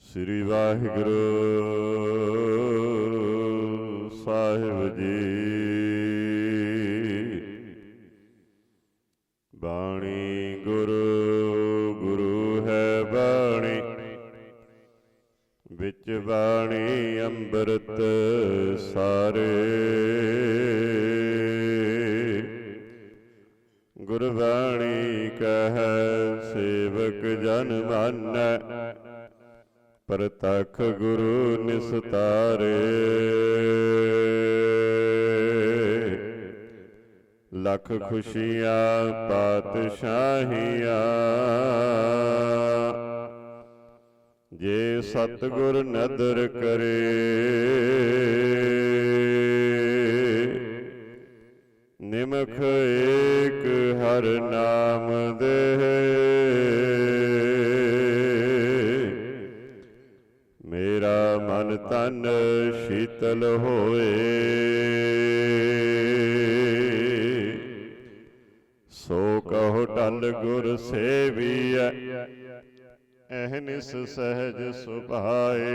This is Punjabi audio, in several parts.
ਸ੍ਰੀ ਵਾਹਿਗੁਰੂ। ਗੁਰਬਾਣੀ ਕਹੈ, ਸੇਵਕ ਜਨ ਮਾਨੈ। ਪ੍ਰਤਖ ਗੁਰੂ ਨਿਸਤਾਰੇ। ਲੱਖ ਖੁਸ਼ੀਆਂ, ਪਾਤਸ਼ਾਹੀਆਂ। ਜੇ ਸਤਿਗੁਰ ਨਦਰ ਕਰੇ ਨਿਮਖ ਏਕ ਹਰ ਨਾਮ ਦੇ। ਮੇਰਾ ਮਨ ਤਨ ਸ਼ੀਤਲ ਹੋਏ। ਸੋ ਕਹੋ ਟਲ ਗੁਰ ਸੇਵੀਐ ਅਹਨਿਸ ਸਹਿਜ ਸੁਭਾਏ।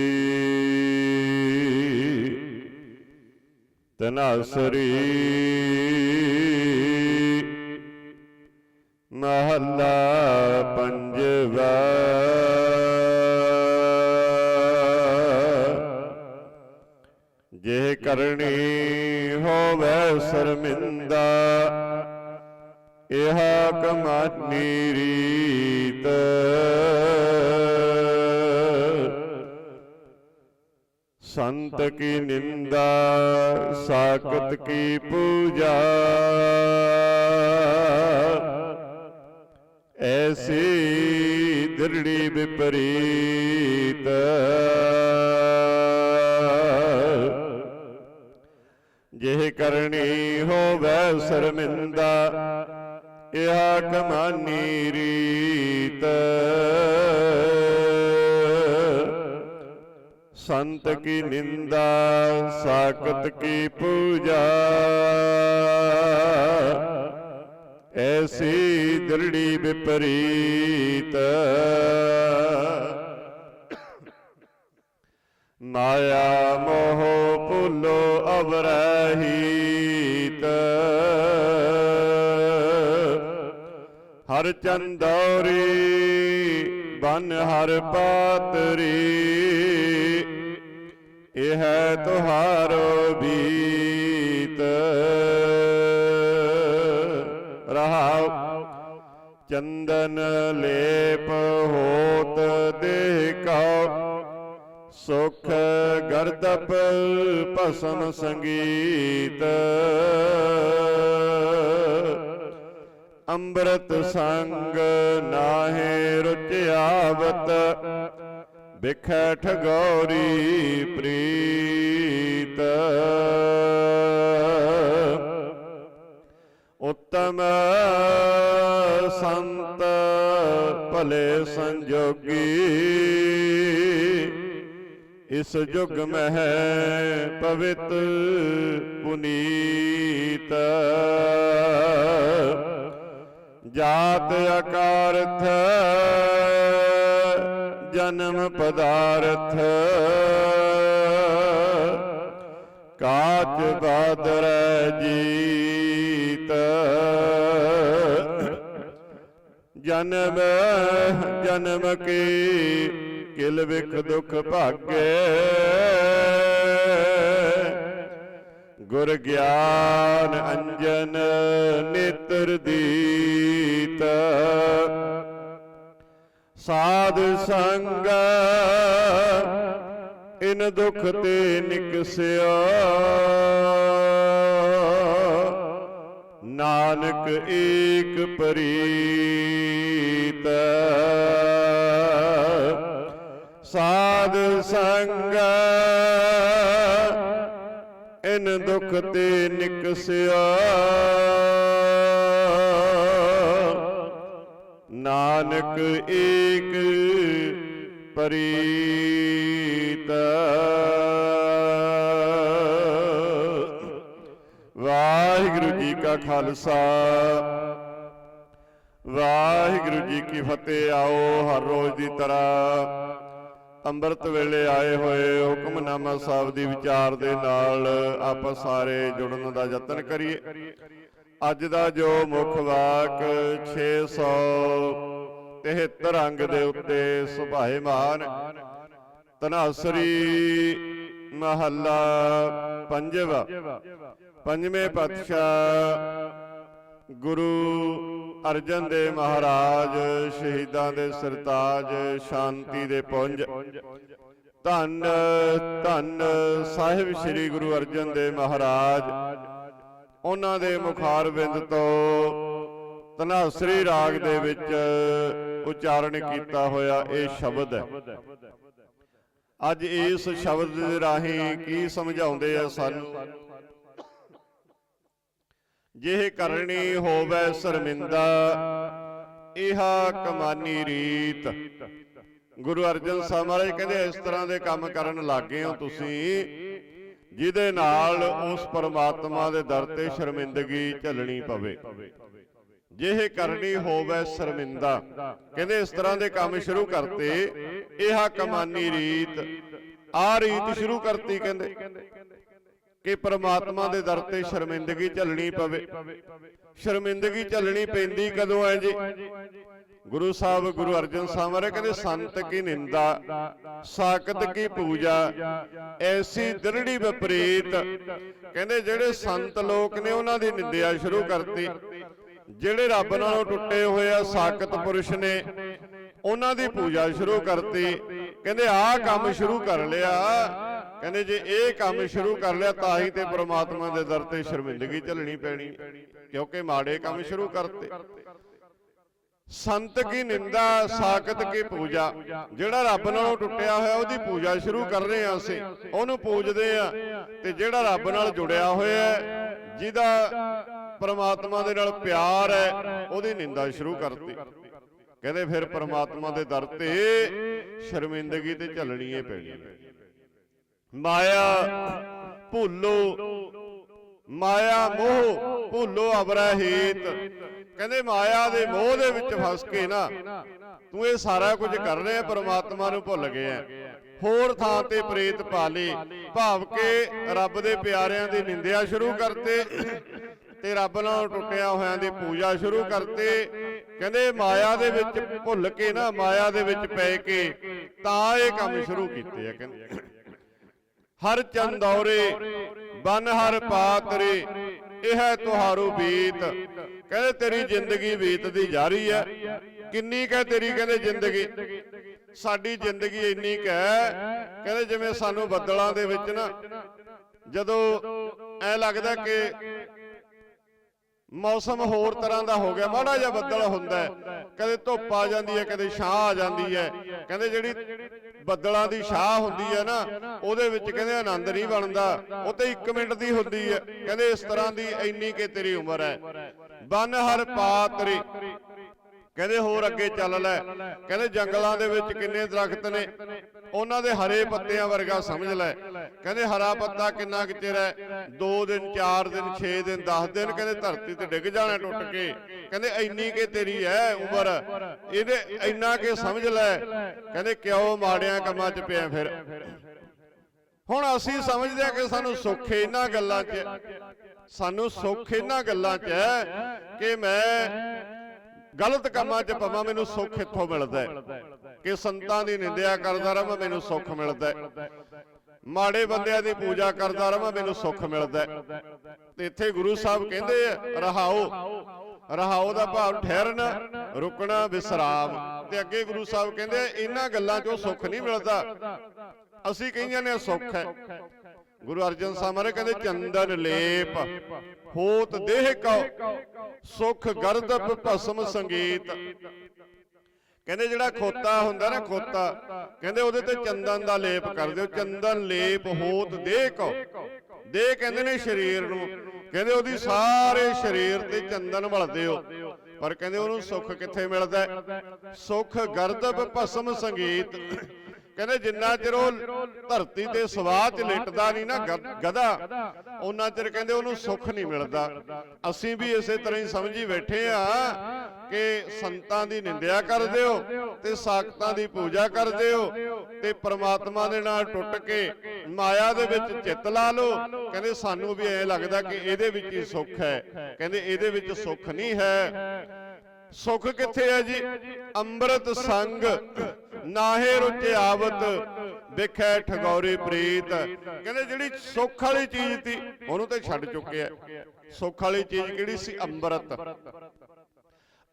ਤਨਾਸਰੀ ਮਹੱਲਾ ਪੰਜਵਾ। ਜੇ ਕਰਨੀ ਹੋਵੇ ਸ਼ਰਮਿੰਦਾ ਇਹ ਕਮਾਨੀ ਰੀਤ। ਸੰਤ ਕੀ ਨਿੰਦਾ ਸਾਕਤ ਕੀ ਪੂਜਾ। ਐਸੀ ਦ੍ਰਿੜੀ ਵਿਪਰੀਤ। ਜਿਹ ਕਰਨੀ ਹੋਵੇ ਸ਼ਰਮਿੰਦਾ ਇਹਾ ਕਮਾਨੀ ਰੀਤ। ਸੰਤ ਕੀ ਨਿੰਦਾ ਸਾਕਤ ਕੀ ਪੂਜਾ। ਐਸੀ ਦ੍ਰਿੜੀ ਵਿਪਰੀਤ। ਮਾਇਆ ਮੋਹ ਭੁੱਲੋ ਅਵਰਹੀਤ। ਹਰ ਚੰਦੌਰੀ ਬਨ ਹਰ ਪਾਤਰੀ। ਇਹ ਤੁਹਾਰੋ ਬੀਤ। ਰਹਾਉ, ਚੰਦਨ ਲੇਪ ਹੋਤ ਦੇਹ ਕਉ ਸੁਖ ਗਰਦਪ ਭਸਮ ਸੰਗੀਤ। ਅੰਮ੍ਰਿਤ ਸੰਗ ਨਾਹੇ ਰੁਚਿਆਵਤ। ਬਿਖੈ ਠਗੌਰੀ ਪ੍ਰੀਤ। ਉਤਮ ਸੰਤ ਭਲੇ ਸੰਜੋਗੀ। ਇਸ ਜੁਗ ਮਹਿ ਪਵਿੱਤ ਪੁਨੀਤ। ਜਾਤ ਅਕਾਰਥ ਜਨਮ ਪਦਾਰਥ। ਕਾਚ ਬਾਦਰ ਜੀਤ। ਜਨਮ ਜਨਮ ਕੀ ਕਿਲ ਵਿਖ ਦੁਖ ਭਾਗੇ। ਗੁਰ ਗਿਆਨ ਅੰਜਨ ਨੇਤਰ ਦੀਤ। ਸਾਧ ਸੰਗ। ਇਨ ਦੁਖ ਤੇ ਨਿਕਸਿਆ। ਨਾਨਕ ਏਕ ਪ੍ਰੀਤ। ਸਾਧ ਸੰਗ। ਇਨ ਦੁਖ ਤੇ ਨਿਕਸਿਆ। ਨਾਨਕ ਏਕ ਪ੍ਰੀਤ। ਵਾਹਿਗੁਰੂ ਜੀ ਕਾ ਖਾਲਸਾ। ਵਾਹਿਗੁਰੂ ਜੀ ਕੀ ਫਤਿਹ ਆਓ ਹਰ ਰੋਜ਼ ਦੀ ਤਰ੍ਹਾਂ ਅੰਮ੍ਰਿਤ ਵੇਲੇ ਆਏ ਹੋਏ ਹੁਕਮਨਾਮਾ ਸਾਹਿਬ ਦੀ ਵਿਚਾਰ ਦੇ ਨਾਲ ਆਪਾਂ ਸਾਰੇ ਜੁੜਨ ਦਾ ਯਤਨ ਕਰੀਏ। ਅੱਜ ਦਾ ਜੋ ਮੁੱਖ ਵਾਕ 673 ਅੰਗ ਦੇ ਉੱਤੇ ਸੁਭਾਏਮਾਨ ਤਨਾਸਰੀ ਮਹੱਲਾ ਪੰਜਵਾ, ਪੰਜਵੇਂ ਪਾਤਸ਼ਾਹ ਗੁਰੂ ਅਰਜਨ ਦੇ ਮਹਾਰਾਜ ਸ਼ਹੀਦਾਂ ਦੇ ਸਰਤਾਜ ਸ਼ਾਂਤੀ ਦੇ ਪੁੰਜ। ਧੰਨ ਧੰਨ ਸਾਹਿਬ ਸ੍ਰੀ ਗੁਰੂ ਅਰਜਨ ਦੇ ਮਹਾਰਾਜ। ਉਹਨਾਂ ਦੇ ਮੁਖਾਰ ਬਿੰਦ ਤੋਂ ਤਨਾਸਰੀ ਰਾਗ ਦੇ ਵਿੱਚ ਉਚਾਰਨ ਕੀਤਾ ਹੋਇਆ ਇਹ ਸ਼ਬਦ ਹੈ। ਅੱਜ ਇਸ ਸ਼ਬਦ ਦੇ ਰਾਹੀਂ ਕੀ ਸਮਝਾਉਂਦੇ ਆ ਸਾਨੂੰ? ਜਿਹ ਕਰਨੀ ਹੋਵੇ ਸ਼ਰਮਿੰਦਾ ਇਹਾ ਕਮਾਨੀ ਰੀਤ। ਗੁਰੂ ਅਰਜਨ ਸਾਹਿਬ ਮਹਾਰਾਜ ਕਹਿੰਦੇ ਇਸ ਤਰ੍ਹਾਂ ਦੇ ਕੰਮ ਕਰਨ ਲੱਗੇ ਹੋ ਤੁਸੀਂ। ਜਿਹਦੇ ਨਾਲ ਉਸ ਪਰਮਾਤਮਾ ਦੇ ਦਰ ਤੇ ਸ਼ਰਮਿੰਦਗੀ ਝੱਲਣੀ ਪਵੇ। ਜਿਹ ਕਰਨੀ ਹੋਵੇ ਸ਼ਰਮਿੰਦਾ, ਕਹਿੰਦੇ ਇਸ ਤਰ੍ਹਾਂ ਦੇ ਕੰਮ ਸ਼ੁਰੂ ਕਰਤੇ, ਇਹਾ ਕਮਾਨੀ ਰੀਤ। ਆ ਰੀਤ ਸ਼ੁਰੂ ਕਰਤੀ ਕਹਿੰਦੇ, ਕਿ ਪ੍ਰਮਾਤਮਾ ਦੇ ਦਰ ਤੇ ਸ਼ਰਮਿੰਦਗੀ ਝੱਲਣੀ ਪਵੇ। ਸ਼ਰਮਿੰਦਗੀ ਝੱਲਣੀ ਪੈਂਦੀ ਕਦੋਂ ਹੈ ਜੀ? ਗੁਰੂ ਸਾਹਿਬ, ਗੁਰੂ ਅਰਜਨ ਸਾਹਿਬ ਮਹਾਰਾਜ ਕਹਿੰਦੇ, ਸੰਤ ਕੀ ਨਿੰਦਾ ਸਾਕਤ ਕੀ ਪੂਜਾ, ਐਸੀ ਦਰੜੀ ਵਿਪਰੀਤ। ਕਹਿੰਦੇ, ਜਿਹੜੇ ਸੰਤ ਲੋਕ ਨੇ ਉਹਨਾਂ ਦੀ ਨਿੰਦਿਆ ਸ਼ੁਰੂ ਕਰਤੀ। ਜਿਹੜੇ ਰੱਬ ਨਾਲੋਂ ਟੁੱਟੇ ਹੋਏ ਆ ਸਾਕਤ ਪੁਰਸ਼ ਨੇ, ਉਹਨਾਂ ਦੀ ਪੂਜਾ ਸ਼ੁਰੂ ਕਰਤੀ। ਕਹਿੰਦੇ, ਆਹ ਕੰਮ ਸ਼ੁਰੂ ਕਰ ਲਿਆ। ਕਹਿੰਦੇ, ਜੇ ਇਹ ਕੰਮ ਸ਼ੁਰੂ ਕਰ ਲਿਆ, ਤਾਂ ਹੀ ਤੇ ਪ੍ਰਮਾਤਮਾ ਦੇ ਦਰ ਤੇ ਸ਼ਰਮਿੰਦਗੀ ਝੱਲਣੀ ਪੈਣੀ, ਕਿਉਂਕਿ ਮਾੜੇ ਕੰਮ ਸ਼ੁਰੂ ਕਰਤੇ। ਸੰਤ ਕੀ ਨਿੰਦਾ ਸਾਕਤ ਕੀ ਪੂਜਾ। ਜਿਹੜਾ ਰੱਬ ਨਾਲੋਂ ਟੁੱਟਿਆ ਹੋਇਆ ਉਹਦੀ ਪੂਜਾ ਸ਼ੁਰੂ ਕਰ ਰਹੇ ਆ ਅਸੀਂ। ਉਹਨੂੰ ਪੂਜਦੇ ਆ ਤੇ ਜਿਹੜਾ ਰੱਬ ਨਾਲ ਜੁੜਿਆ ਹੋਇਆ ਹੈ ਜਿਹਦਾ ਪ੍ਰਮਾਤਮਾ ਦੇ ਨਾਲ ਪਿਆਰ ਹੈ ਉਹਦੀ ਨਿੰਦਾ ਸ਼ੁਰੂ ਕਰਤੀ। ਕਹਿੰਦੇ ਫਿਰ ਪ੍ਰਮਾਤਮਾ ਦੇ ਦਰ ਤੇ ਸ਼ਰਮਿੰਦਗੀ ਤੇ ਝੱਲਣੀ ਏ ਪੈਣੀ। ਮਾਇਆ ਭੁੱਲੋ। ਮਾਇਆ ਮੋਹ ਭੁੱਲੋ ਅਬਰਾਹੀਤ। ਕਹਿੰਦੇ ਮਾਇਆ ਦੇ ਮੋਹ ਦੇ ਵਿੱਚ ਫਸ ਕੇ ਨਾ, ਤੂੰ ਇਹ ਸਾਰਾ ਕੁਝ ਕਰ ਰਿਹਾ, ਪਰਮਾਤਮਾ ਨੂੰ ਭੁੱਲ ਗਿਆ ਹੋਰ ਥਾਂ ਤੇ ਪ੍ਰੇਤ ਪਾਲੇ, ਭਾਵ ਕੇ ਰੱਬ ਦੇ ਪਿਆਰਿਆਂ ਦੀ ਨਿੰਦਿਆ ਸ਼ੁਰੂ ਕਰਤੇ ਤੇ ਰੱਬ ਨਾਲ ਟੁੱਟਿਆ ਹੋਇਆਂ ਦੀ ਪੂਜਾ ਸ਼ੁਰੂ ਕਰਤੇ। ਕਹਿੰਦੇ ਮਾਇਆ ਦੇ ਵਿੱਚ ਭੁੱਲ ਕੇ ਨਾ, ਮਾਇਆ ਦੇ ਵਿੱਚ ਪੈ ਕੇ ਤਾਂ ਇਹ ਕੰਮ ਸ਼ੁਰੂ ਕੀਤੇ ਆ ਕਹਿੰਦੇ। ਹਰ ਚੰਦੌਰੇ ਬਨ ਹਰ ਪਾਤਰੇ, ਇਹ ਤੁਹਾਰੂ ਬੀਤ। ਕਹਿੰਦੇ ਤੇਰੀ ਜ਼ਿੰਦਗੀ ਬੀਤਦੀ ਜਾ ਰਹੀ ਹੈ। ਕਿੰਨੀ ਕਹ ਤੇਰੀ ਕਹਿੰਦੇ ਜ਼ਿੰਦਗੀ। ਸਾਡੀ ਜ਼ਿੰਦਗੀ ਇੰਨੀ ਕ ਹੈ ਕਹਿੰਦੇ ਜਿਵੇਂ ਸਾਨੂੰ ਬੱਦਲਾਂ ਦੇ ਵਿੱਚ ਨਾ ਜਦੋਂ ਐ ਲੱਗਦਾ ਕਿ ਮੌਸਮ ਹੋਰ ਤਰ੍ਹਾਂ ਦਾ ਹੋ ਗਿਆ ਮਾੜਾ ਜਿਹਾ ਬੱਦਲ ਹੁੰਦਾ ਕਦੇ ਧੁੱਪ ਆ ਜਾਂਦੀ ਹੈ ਕਦੇ ਛਾਂ ਆ ਜਾਂਦੀ ਹੈ। ਕਹਿੰਦੇ ਜਿਹੜੀ ਬੱਦਲਾਂ ਦੀ ਛਾਂ ਹੁੰਦੀ ਹੈ ਨਾ ਉਹਦੇ ਵਿੱਚ ਕਹਿੰਦੇ ਆਨੰਦ ਨਹੀਂ ਬਣਦਾ। ਉਹ ਤੇ 1 ਮਿੰਟ ਦੀ ਹੁੰਦੀ ਹੈ। ਕਹਿੰਦੇ ਇਸ ਤਰ੍ਹਾਂ ਦੀ ਇੰਨੀ ਕਿ ਤੇਰੀ ਉਮਰ ਹੈ। ਬਨ ਹਰ ਪਾਤਰੀ ਕਹਿੰਦੇ ਹੋਰ ਅੱਗੇ ਚੱਲ ਲੈ। ਕਹਿੰਦੇ ਜੰਗਲਾਂ ਦੇ ਵਿੱਚ ਕਿੰਨੇ ਦਰਖਤ ਨੇ। ਉਹਨਾਂ ਦੇ ਹਰੇ ਪੱਤਿਆਂ ਵਰਗਾ ਸਮਝ ਲੈ। ਕਹਿੰਦੇ ਹਰਾ ਪੱਤਾ ਕਿੰਨਾ ਕੁ ਚਿਰ ਹੈ? 2 ਦਿਨ 4 ਦਿਨ 6 ਦਿਨ 10 ਦਿਨ ਕਹਿੰਦੇ ਧਰਤੀ ਤੇ ਡਿੱਗ ਜਾਣਾ ਟੁੱਟ ਕੇ। ਕਹਿੰਦੇ ਇੰਨੀ ਕੇ ਤੇਰੀ ਹੈ ਉਮਰ। ਇਹਦੇ ਇੰਨਾ ਕਿ ਸਮਝ ਲੈ। ਕਹਿੰਦੇ ਕਿਉਂ ਮਾੜਿਆਂ ਕੰਮਾਂ 'ਚ ਪਿਆ ਫਿਰ? ਹੁਣ ਅਸੀਂ ਸਮਝਦੇ ਆ ਕਿ ਸਾਨੂੰ ਸੁੱਖ ਇਹਨਾਂ ਗੱਲਾਂ 'ਚ। ਸਾਨੂੰ ਸੁੱਖ ਇਹਨਾਂ ਗੱਲਾਂ 'ਚ ਹੈ ਕਿ ਮੈਂ ਗਲਤ ਕੰਮਾਂ 'ਚ ਪਵਾਂ ਮੈਨੂੰ ਸੁੱਖ ਇੱਥੋਂ ਮਿਲਦਾ ਕਿ ਸੰਤਾਂ ਦੀ ਨਿੰਦਿਆ ਕਰਦਾ ਰਹਾਂ ਮੈਨੂੰ ਸੁੱਖ ਮਿਲਦਾ ਮਾੜੇ ਬੰਦਿਆਂ ਦੀ ਪੂਜਾ ਕਰਦਾ ਰਹਾਂ ਮੈਨੂੰ ਸੁੱਖ ਮਿਲਦਾ ਤੇ ਇੱਥੇ ਗੁਰੂ ਸਾਹਿਬ ਕਹਿੰਦੇ ਆ ਰਹਾਓ। ਰਹਾਓ ਦਾ ਭਾਵ ਠਹਿਰਨਾ ਰੁਕਣਾ ਵਿਸਰਾਮ। ਤੇ ਅੱਗੇ ਗੁਰੂ ਸਾਹਿਬ ਕਹਿੰਦੇ ਇਹਨਾਂ ਗੱਲਾਂ 'ਚੋਂ ਸੁੱਖ ਨਹੀਂ ਮਿਲਦਾ। ਅਸੀਂ ਕਹੀਆਂ ਨੇ ਸੁੱਖ ਹੈ। ਗੁਰੂ ਅਰਜਨ ਸਾਹਿਬ ਮਹਾਰਾਜ ਕਹਿੰਦੇ ਚੰਦਨ ਲੇਪ ਹੋਤ ਦੇਹ ਕਉ ਸੁਖ ਗਰਦਪ ਭਸਮ ਸੰਗੀਤ। ਕਹਿੰਦੇ ਜਿਹੜਾ ਖੋਤਾ ਹੁੰਦਾ ਨਾ ਖੋਤਾ ਕਹਿੰਦੇ ਉਹਦੇ ਤੇ ਚੰਦਨ ਦਾ ਲੇਪ ਕਰ ਦਿਓ ਚੰਦਨ ਲੇਪ ਹੋਤ ਦੇਹ ਕਉ। ਦੇਹ ਕਹਿੰਦੇ ਨੇ ਸਰੀਰ ਨੂੰ ਕਹਿੰਦੇ ਉਹਦੀ ਸਾਰੇ ਸਰੀਰ ਤੇ ਚੰਦਨ ਮਲਦੇ ਹੋ। ਪਰ ਕਹਿੰਦੇ ਉਹਨੂੰ ਸੁੱਖ ਕਿੱਥੇ ਮਿਲਦਾ? ਸੁੱਖ ਗਰਦਬ ਭਸਮ ਸੰਗੀਤ। ਕਹਿੰਦੇ ਜਿੰਨਾ ਚਿਰ ਉਹ ਧਰਤੀ ਤੇ ਸਵਾਹ 'ਚ ਲਿਟਦਾ ਨਹੀਂ ਨਾ, ਗ- ਗਧਾ, ਉਹਨਾਂ ਚਿਰ ਕਹਿੰਦੇ ਉਹਨੂੰ ਸੁੱਖ ਨਹੀਂ ਮਿਲਦਾ। ਅਸੀਂ ਵੀ ਇਸੇ ਤਰ੍ਹਾਂ ਹੀ ਸਮਝੀ ਬੈਠੇ ਆ ਕਿ ਸੰਤਾਂ ਦੀ ਨਿੰਦਿਆ ਕਰਦੇ ਹੋ ਤੇ ਸਾਖਤਾਂ ਦੀ ਪੂਜਾ ਕਰਦੇ ਹੋ ਤੇ ਪ੍ਰਮਾਤਮਾ ਦੇ ਨਾਲ ਟੁੱਟ ਕੇ ਮਾਇਆ ਦੇ ਵਿੱਚ ਚਿੱਤ ਲਾ ਲਓ। ਕਹਿੰਦੇ ਸਾਨੂੰ ਵੀ ਐ ਲੱਗਦਾ ਕਿ ਇਹਦੇ ਵਿੱਚ ਹੀ ਸੁੱਖ ਹੈ। ਕਹਿੰਦੇ ਇਹਦੇ ਵਿੱਚ ਸੁੱਖ ਨਹੀਂ ਹੈ। ਸੁੱਖ ਕਿੱਥੇ ਹੈ ਜੀ? ਅੰਮ੍ਰਿਤ ਸੰਗ। ਨਾਹੇ ਰੁਚਿਆਵਤ ਵਿਖੇ ਠਗੌਰੀ ਪ੍ਰੀਤ। ਕਹਿੰਦੇ ਜਿਹੜੀ ਸੁੱਖ ਵਾਲੀ ਚੀਜ਼ ਸੀ ਉਹਨੂੰ ਤੇ ਛੱਡ ਚੁੱਕਿਆ ਸੁੱਖ ਵਾਲੀ ਚੀਜ਼ ਕਿਹੜੀ ਸੀ? ਅੰਮ੍ਰਿਤ।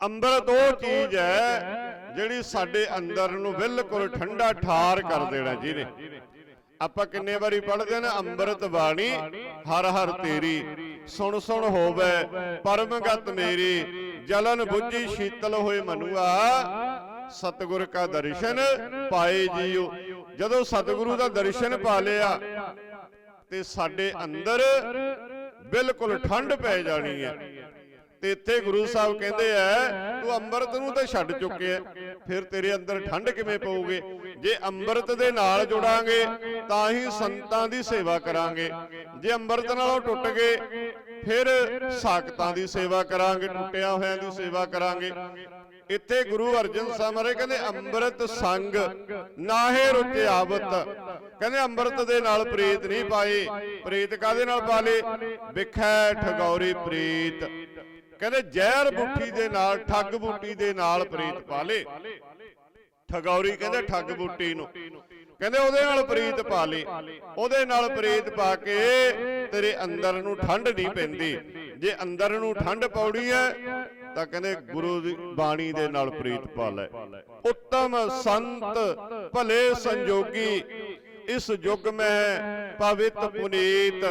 ਅੰਮ੍ਰਿਤ ਉਹ ਚੀਜ਼ ਹੈ ਜਿਹੜੀ ਸਾਡੇ ਅੰਦਰ ਨੂੰ ਬਿਲਕੁਲ ਠੰਡਾ ਠਾਰ ਕਰ ਦੇਣਾ ਜਿਹਨੇ। ਆਪਾਂ ਕਿੰਨੇ ਵਾਰੀ ਪੜ੍ਹਦੇ ਨੇ ਅੰਮ੍ਰਿਤ ਬਾਣੀ ਹਰ ਹਰ ਤੇਰੀ ਸੁਣ ਸੁਣ ਹੋਵੇ ਪਰਮਗਤ ਮੇਰੀ ਜਲਨ ਬੁੱਝੀ ਸ਼ੀਤਲ ਹੋਏ ਮਨੁਆ ਸਤਿਗੁਰ ਕਾ ਦਰਸ਼ਨ ਪਾਏ ਜੀਓ। ਜਦੋਂ ਸਤਿਗੁਰੂ ਦਾ ਦਰਸ਼ਨ ਪਾ ਲਿਆ ਤੇ ਸਾਡੇ ਅੰਦਰ ਬਿਲਕੁਲ ਠੰਡ ਪੈ ਜਾਣੀ ਹੈ। ਤੇ ਇੱਥੇ ਗੁਰੂ ਸਾਹਿਬ ਕਹਿੰਦੇ ਐ ਤੂੰ ਅੰਮ੍ਰਿਤ ਨੂੰ ਤਾਂ ਛੱਡ ਚੁੱਕਿਆ ਫਿਰ ਤੇਰੇ ਅੰਦਰ ਠੰਡ ਕਿਵੇਂ ਪਊਗੇ? ਜੇ ਅੰਮ੍ਰਿਤ ਦੇ ਨਾਲ ਜੁੜਾਂਗੇ ਤਾਂ ਹੀ ਸੰਤਾਂ ਦੀ ਸੇਵਾ ਕਰਾਂਗੇ। ਜੇ ਅੰਮ੍ਰਿਤ ਨਾਲੋਂ ਟੁੱਟ ਗਏ ਫਿਰ ਸਾਖਤਾਂ ਦੀ ਸੇਵਾ ਕਰਾਂਗੇ ਟੁੱਟਿਆ ਹੋਇਆਂ ਦੀ ਸੇਵਾ ਕਰਾਂਗੇ। ਇੱਥੇ ਗੁਰੂ ਅਰਜਨ ਸਾਹਿਬ ਮਹਾਰਾਜ ਕਹਿੰਦੇ ਅੰਮ੍ਰਿਤ ਸੰਗ ਨਾਹੇ ਰੁਚਿਆਵਤ ਕਹਿੰਦੇ ਅੰਮ੍ਰਿਤ ਦੇ ਨਾਲ ਪ੍ਰੀਤ ਨਹੀਂ ਪਾਈ ਪ੍ਰੀਤ ਕਾਦੇ ਨਾਲ ਪਾ ਲੇ ਵਿਖੈ ਠਗੌਰੀ ਪ੍ਰੀਤ। ਕਹਿੰਦੇ ਜ਼ਹਿਰ ਬੁੱਠੀ ਦੇ ਨਾਲ ਠੱਗ ਬੂਟੀ ਦੇ ਨਾਲ ਪ੍ਰੀਤ ਪਾ ਲੇ ਠਗੌਰੀ ਕਹਿੰਦੇ ਠੱਗ ਬੂਟੀ ਨੂੰ। ਕਹਿੰਦੇ ਉਹਦੇ ਨਾਲ ਪ੍ਰੀਤ ਪਾ ਲਈ ਉਹਦੇ ਨਾਲ ਪ੍ਰੀਤ ਪਾ ਕੇ ਤੇਰੇ ਅੰਦਰ ਨੂੰ ਠੰਡ ਨਹੀਂ ਪੈਂਦੀ। ਜੇ ਅੰਦਰ ਨੂੰ ਠੰਡ ਪੌੜੀ ਹੈ ਤਾਂ ਕਹਿੰਦੇ ਗੁਰੂ ਦੀ ਬਾਣੀ ਦੇ ਨਾਲ ਪ੍ਰੀਤ ਪਾ ਲੈ ਉੱਤਮ ਸੰਤ ਭਲੇ ਸੰਜੋਗੀ। ਇਸ ਯੁੱਗ ਮੈਂ ਪਵਿੱਤ ਪੁਨੀਤ।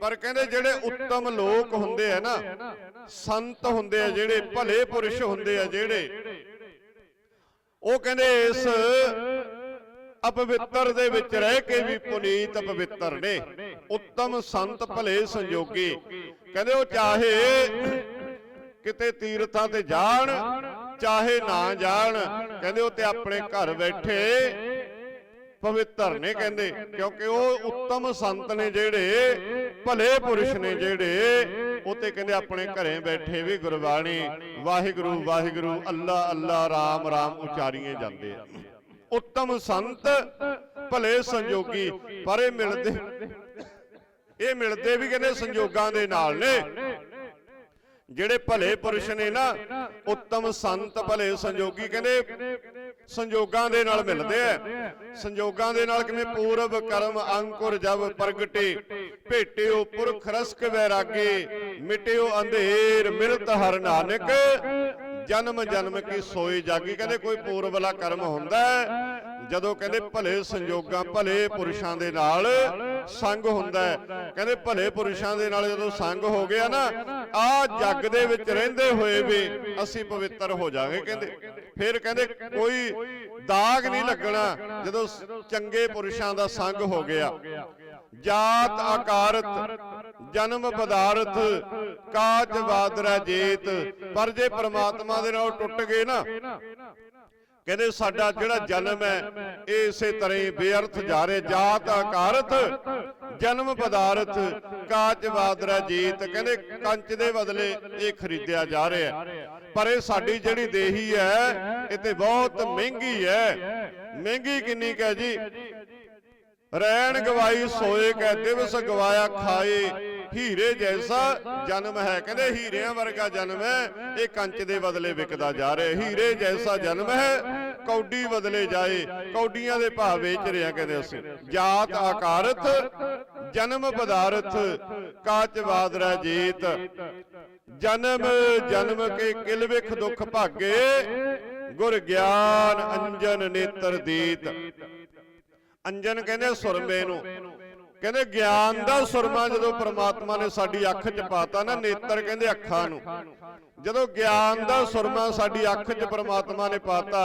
ਪਰ ਕਹਿੰਦੇ ਜਿਹੜੇ ਉੱਤਮ ਲੋਕ ਹੁੰਦੇ ਆ ਨਾ ਸੰਤ ਹੁੰਦੇ ਆ ਜਿਹੜੇ ਭਲੇ ਪੁਰਸ਼ ਹੁੰਦੇ ਆ ਜਿਹੜੇ। ਉਹ ਕਹਿੰਦੇ ਇਸ ਅਪਵਿੱਤਰ ਦੇ ਵਿੱਚ ਰਹਿ ਕੇ ਵੀ ਪੁਨੀਤ ਪਵਿੱਤਰ ਨੇ। ਉੱਤਮ ਸੰਤ ਭਲੇ ਸੰਜੋਗੀ। ਕਹਿੰਦੇ ਉਹ ਚਾਹੇ ਕਿਤੇ ਤੀਰਥਾਂ ਤੇ ਜਾਣ, ਚਾਹੇ ਨਾ ਜਾਣ। ਕਹਿੰਦੇ ਉਹ ਤੇ ਆਪਣੇ ਘਰ ਬੈਠੇ। ਪਵਿੱਤਰ ਨੇ ਕਹਿੰਦੇ, ਕਿਉਂਕਿ ਉਹ ਉੱਤਮ ਸੰਤ ਨੇ ਜਿਹੜੇ, ਭਲੇ ਪੁਰਸ਼ ਨੇ ਜਿਹੜੇ। ਉਹ ਤੇ ਕਹਿੰਦੇ ਆਪਣੇ ਘਰੇ ਬੈਠੇ ਵੀ ਗੁਰਬਾਣੀ, ਵਾਹਿਗੁਰੂ ਵਾਹਿਗੁਰੂ, ਅੱਲਾ ਅੱਲਾ, ਰਾਮ ਰਾਮ ਉਚਾਰੀਏ ਜਾਂਦੇ ਆ। ਉੱਤਮ ਸੰਤ, ਭਲੇ ਸੰਜੋਗੀ, ਪਰ ਇਹ ਮਿਲਦੇ ਇਹ ਮਿਲਦੇ ਵੀ ਕਹਿੰਦੇ ਸੰਜੋਗਾਂ ਦੇ ਨਾਲ ਨੇ। ਜਿਹੜੇ ਭਲੇ ਪੁਰਸ਼ ਨੇ ਨਾ, ਉੱਤਮ ਸੰਤ, ਭਲੇ ਸੰਜੋਗੀ ਕਹਿੰਦੇ ਸੰਜੋਗਾਂ ਦੇ ਨਾਲ ਮਿਲਦੇ ਆ। ਸੰਜੋਗਾਂ ਦੇ ਨਾਲ ਕਿਵੇਂ? ਪੂਰਬ ਕਰਮ, ਅੰਕੁਰ ਜਬ ਪ੍ਰਗਟੇ, ਭੇਟਿਓ ਪੁਰਖ ਰਸਕ ਵੈਰਾਗੇ, ਮਿਟਿਓ ਅੰਧੇਰ ਮਿਲਤ ਹਰ ਨਾਨਕ। ਜਨਮ ਜਨਮ ਕੀ ਸੋਈ ਜਾਗੀ। ਕਹਿੰਦੇ ਕੋਈ ਪੂਰਬਲਾ ਕਰਮ ਹੁੰਦਾ ਹੈ। ਜਦੋਂ ਕਹਿੰਦੇ ਭਲੇ ਸੰਜੋਗਾਂ ਭਲੇ ਪੁਰਸ਼ਾਂ ਦੇ ਨਾਲ ਸੰਗ ਹੁੰਦਾ ਹੈ। ਕਹਿੰਦੇ ਭਲੇ ਪੁਰਸ਼ਾਂ ਦੇ ਨਾਲ ਜਦੋਂ ਸੰਗ ਹੋ ਗਿਆ ਨਾ ਆ ਜੱਗ ਦੇ ਵਿੱਚ ਰਹਿੰਦੇ ਹੋਏ ਵੀ ਅਸੀਂ ਪਵਿੱਤਰ ਹੋ ਜਾਵਾਂਗੇ ਕਹਿੰਦੇ। ਫਿਰ ਕਹਿੰਦੇ ਕੋਈ ਦਾਗ ਨਹੀਂ ਲੱਗਣਾ ਜਦੋਂ ਚੰਗੇ ਪੁਰਸ਼ਾਂ ਦਾ ਸੰਗ ਹੋ ਗਿਆ। ਜਾਤ ਆਕਾਰਤ ਜਨਮ ਪਦਾਰਥ ਕਾਜ ਬਾਦਰਾ ਜੀਤ ਪਰ ਜੇ ਪ੍ਰਮਾਤਮਾ ਦੇ ਨਾਲ ਟੁੱਟ ਗਏ ਨਾ ਕਹਿੰਦੇ ਸਾਡਾ ਜਿਹੜਾ ਜਨਮ ਹੈ ਇਹ ਇਸੇ ਤਰ੍ਹਾਂ ਹੀ ਬੇਅਰਥ ਜਾ ਰਿਹਾ। ਜਾਤ ਆਕਾਰਤ ਜਨਮ ਪਦਾਰਥ ਕਾਚ ਬਾਦਰਾ ਜੀਤ ਕਹਿੰਦੇ ਕੰਚ ਦੇ ਬਦਲੇ ਇਹ ਖਰੀਦਿਆ ਜਾ ਰਿਹਾ। ਪਰ ਇਹ ਸਾਡੀ ਜਿਹੜੀ ਦੇਹੀ ਹੈ ਇਹ ਤੇ ਬਹੁਤ ਮਹਿੰਗੀ ਹੈ। ਮਹਿੰਗੀ ਕਿੰਨੀ ਕਹ ਜੀ? ਰੈਣ ਗਵਾਈ ਸੋਏ ਕੈ ਦਿਵਸ ਗਵਾਇਆ ਖਾਏ। ਹੀਰੇ ਜੈਸਾ ਜਨਮ ਹੈ। ਕਹਿੰਦੇ ਹੀਰਿਆਂ ਵਰਗਾ ਜਨਮ ਹੈ। ਇਹ ਕੰਚ ਦੇ ਬਦਲੇ ਵਿਕਦਾ ਜਾ ਰਿਹਾ ਹੀਰੇ ਜੈਸਾ ਜਨਮ ਹੈ। ਕੌਡੀ ਬਦਲੇ ਜਾਏ। ਕੌਡੀਆਂ ਦੇ ਭਾਅ ਵੇਚ ਰਿਆ ਕਹਿੰਦੇ ਅਸੀਂ। ਜਾਤ ਆਕਾਰਤ, ਜਨਮ ਪਦਾਰਥ, ਕਾਚ ਬਾਦਰਾ ਜੀਤ। ਜਨਮ ਜਨਮ ਕੇ ਕਿਲ ਵਿਖ ਦੁਖ ਭਾਗੇ। ਗੁਰ ਗਿਆਨ ਅੰਜਨ ਨੇਤਰ ਦੀਤ। ਅੰਜਨ ਕਹਿੰਦੇ ਸੁਰਮੇ ਨੂੰ। ਕਹਿੰਦੇ ਗਿਆਨ ਦਾ ਸੁਰਮਾ ਜਦੋਂ ਪ੍ਰਮਾਤਮਾ ਨੇ ਸਾਡੀ ਅੱਖ 'ਚ ਪਾਤਾ ਨਾ ਨੇਤਰ ਕਹਿੰਦੇ ਅੱਖਾਂ ਨੂੰ। ਜਦੋਂ ਗਿਆਨ ਦਾ ਸੁਰਮਾ ਸਾਡੀ ਅੱਖ 'ਚ ਪ੍ਰਮਾਤਮਾ ਨੇ ਪਾਤਾ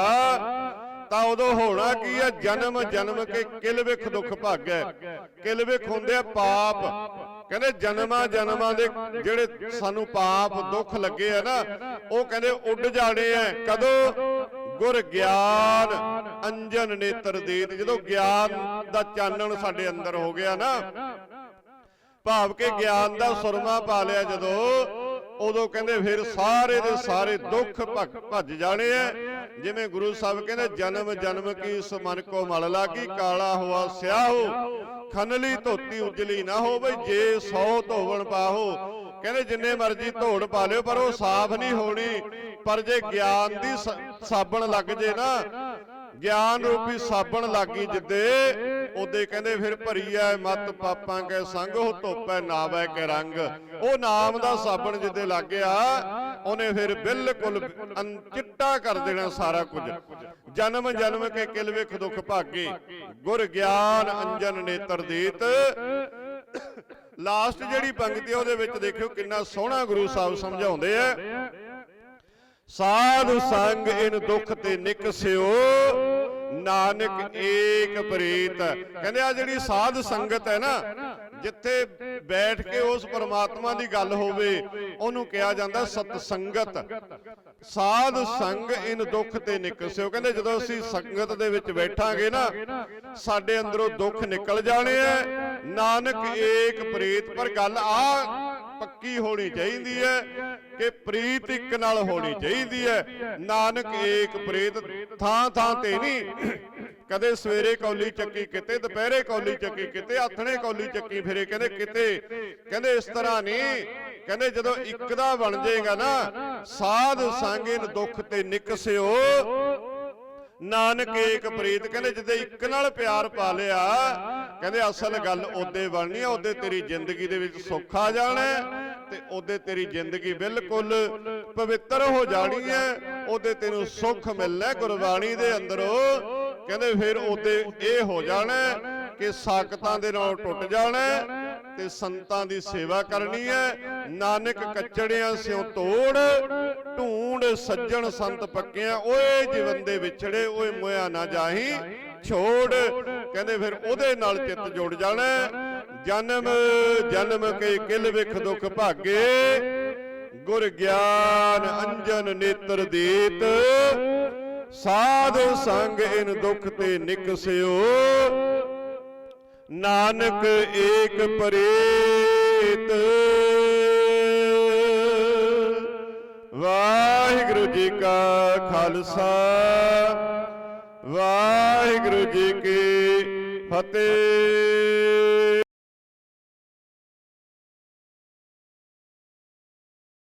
ਤਾਂ ਉਦੋਂ ਹੋਣਾ ਕੀ ਹੈ ਜਨਮ ਜਨਮ ਕੇ ਕਿਲ ਵਿਖ ਦੁੱਖ ਭਾਗੈ। ਕਿਲ ਵਿਖ ਹੁੰਦੇ ਆ ਪਾਪ। ਕਹਿੰਦੇ ਜਨਮਾਂ ਜਨਮਾਂ ਦੇ ਜਿਹੜੇ ਸਾਨੂੰ ਪਾਪ ਦੁੱਖ ਲੱਗੇ ਆ ਨਾ ਉਹ ਕਹਿੰਦੇ ਉੱਡ ਜਾਣੇ ਆ। ਕਦੋਂ? ਗੁਰ ਗਿਆਨ, ਅੰਜਨ ਨੇਤਰ ਦੇਤ। ਜਦੋਂ ਗਿਆਨ ਦਾ ਚਾਨਣ ਸਾਡੇ ਅੰਦਰ ਹੋ ਗਿਆ ਨਾ, ਭਾਵ ਕਿ ਗਿਆਨ ਦਾ ਸੁਰਮਾ ਪਾ ਲਿਆ ਜਦੋਂ, ਉਦੋਂ ਕਹਿੰਦੇ ਫਿਰ ਸਾਰੇ ਦੇ ਸਾਰੇ ਦੁੱਖ ਭੱਜ- ਜਾਣੇ ਆ। ਜਿਵੇਂ ਗੁਰੂ ਸਾਹਿਬ ਕਹਿੰਦੇ, ਜਨਮ ਜਨਮ ਕੀ ਇਸ ਮਨ ਕੋ ਮਲ ਲਾਗੀ, ਕਾਲਾ ਹੋਆ ਸਿਆਹੋ, ਖਨਲੀ ਧੋਤੀ ਉਜਲੀ ਨਾ ਹੋਵੇ ਜੇ ਸੌ ਧੋਵਣ ਪਾਹੋ। ਕਹਿੰਦੇ, ਜਿੰਨੇ ਮਰਜ਼ੀ ਧੋੜ ਪਾ ਲਿਓ, ਪਰ ਉਹ ਸਾਫ਼ ਨਹੀਂ ਹੋਣੀ। ਪਰ ਜੇ ਗਿਆਨ ਦੀ ਸਾਬਣ ਲੱਗ ਜੇ ਨਾ ਗਿਆਨ ਰੂਪੀ ਸਾਬਣ ਲੱਗੀ ਜਿੱਦੇ ਉਹਦੇ ਕਹਿੰਦੇ ਫਿਰ ਭਰੀ ਐ ਮਤ ਪਾਪਾਂ ਕੇ ਸੰਗ ਉਹ ਧੋਪੈ ਨਾਵੈ ਕੇ ਰੰਗ। ਉਹ ਨਾਮ ਦਾ ਸਾਬਣ ਜਿੱਦੇ ਲੱਗ ਗਿਆ ਉਹਨੇ ਫਿਰ ਬਿਲਕੁਲ ਚਿੱਟਾ ਕਰ ਦੇਣਾ ਸਾਰਾ ਕੁਝ। ਜਨਮ ਜਨਮ ਕੇ ਕਿਲ ਵਿਖ ਦੁਖ ਭਾਗੇ। ਗੁਰ ਗਿਆਨ ਅੰਜਨ ਨੇਤਰ ਦੀਤ। ਲਾਸਟ ਜਿਹੜੀ ਪੰਕਤੀ ਉਹਦੇ ਵਿੱਚ ਦੇਖਿਓ ਕਿੰਨਾ ਸੋਹਣਾ ਗੁਰੂ ਸਾਹਿਬ ਸਮਝਾਉਂਦੇ ਆ। ਸਾਧ ਸੰਗ ਇਨ ਦੁੱਖ ਤੇ ਨਿਕਸਿਓ ਨਾਨਕ ਏਕ ਪ੍ਰੀਤ। ਕਹਿੰਦੇ ਆ ਜਿਹੜੀ ਸਾਧ ਸੰਗਤ ਹੈ ਨਾ, ਜਿੱਥੇ ਬੈਠ ਕੇ ਉਸ ਪਰਮਾਤਮਾ ਦੀ ਗੱਲ ਹੋਵੇ, ਉਹਨੂੰ ਕਿਹਾ ਜਾਂਦਾ ਸਤ ਸੰਗਤ। ਸਾਧ ਸੰਗ ਇਨ ਦੁੱਖ ਤੇ ਨਿਕਸਿਓ ਕਹਿੰਦੇ ਜਦੋਂ ਅਸੀਂ ਸੰਗਤ ਦੇ ਵਿੱਚ ਬੈਠਾਂਗੇ ਨਾ, ਸਾਡੇ ਅੰਦਰੋਂ ਦੁੱਖ ਨਿਕਲ ਜਾਣੇ ਆ, ਨਾਨਕ ਏਕ ਪ੍ਰੀਤ। ਪਰ ਗੱਲ ਆ ਪੱਕੀ ਹੋਣੀ ਚਾਹੀਦੀ ਹੈ ਕਿ ਪ੍ਰੀਤ ਇੱਕ ਨਾਲ ਹੋਣੀ ਚਾਹੀਦੀ ਹੈ। ਨਾਨਕ ਏਕ ਪ੍ਰੀਤ ਥਾਂ ਥਾਂ ਤੇ ਨਹੀਂ। ਕਦੇ ਸਵੇਰੇ ਕੌਲੀ ਚੱਕੀ, ਕਿਤੇ ਦੁਪਹਿਰੇ ਕੌਲੀ ਚੱਕੀ, ਕਿਤੇ ਆਥਣੇ ਕੌਲੀ ਚੱਕੀ, ਫਿਰੇ ਕਹਿੰਦੇ ਕਿਤੇ। ਕਹਿੰਦੇ ਇਸ ਤਰ੍ਹਾਂ ਨਹੀਂ। ਕਹਿੰਦੇ ਜਦੋਂ ਇੱਕ ਦਾ ਬਣ ਜਾਏਗਾ ਨਾ, ਸਾਧ ਸੰਗਿਨ ਦੁੱਖ ਤੇ ਨਿਕਸਿਓ ਨਾਨਕ ਏਕ ਪ੍ਰੀਤ ਕਹਿੰਦੇ ਜਿੱਦੇ ਇੱਕ ਨਾਲ ਪਿਆਰ ਪਾ ਲਿਆ ਕਹਿੰਦੇ ਅਸਲ ਗੱਲ ਉਹਦੇ ਬਣਨੀ ਆ ਉਹਦੇ ਤੇਰੀ ਜ਼ਿੰਦਗੀ ਦੇ ਵਿੱਚ ਸੁੱਖ ਆ ਜਾਣਾ ਤੇ ਉਹਦੇ ਤੇਰੀ ਜ਼ਿੰਦਗੀ ਬਿਲਕੁਲ ਪਵਿੱਤਰ ਹੋ ਜਾਣੀ ਹੈ ਉਹਦੇ ਤੈਨੂੰ ਸੁੱਖ ਮਿਲਣਾ ਗੁਰਬਾਣੀ ਦੇ ਅੰਦਰੋਂ। ਕਹਿੰਦੇ ਫਿਰ ਉਹਦੇ ਇਹ ਹੋ ਜਾਣਾ ਕਿ ਸਾਖਤਾਂ ਦੇ ਨਾਲ ਟੁੱਟ ਜਾਣਾ ਤੇ ਸੰਤਾਂ ਦੀ ਸੇਵਾ ਕਰਨੀ ਹੈ। ਨਾਨਕ ਕੱਚੜਿਆਂ ਸਿਓ ਤੋੜ, ਢੂੰਡ ਸੱਜਣ ਸੰਤ ਪੱਕਿਆਂ, ਓਏ ਜੀਵਨ ਦੇ ਵਿਛੜੇ, ਓਏ ਮੋਇਆ ਨਾ ਜਾਹੀ, ਛੋੜ। ਕਹਿੰਦੇ ਫਿਰ ਉਹਦੇ ਨਾਲ ਚਿੱਤ ਜੁੜ ਜਾਣਾ ਜਨਮ ਜਨਮ ਕੇ ਕਿਲ ਵਿਖ ਦੁਖ ਭਾਗੇ। ਗੁਰ ਗਿਆਨ ਅੰਜਨ ਨੇਤਰ ਦੇਤ। ਸਾਧ ਸੰਗ ਇਨ ਦੁਖ ਤੇ ਨਿਕਸਿਓ ਨਾਨਕ ਏਕ ਪ੍ਰੇਤ। ਵਾਹਿਗੁਰੂ ਜੀ ਕਾ ਖਾਲਸਾ ਵਾਹਿਗੁਰੂ ਜੀ ਕੀ ਫਤਿਹ।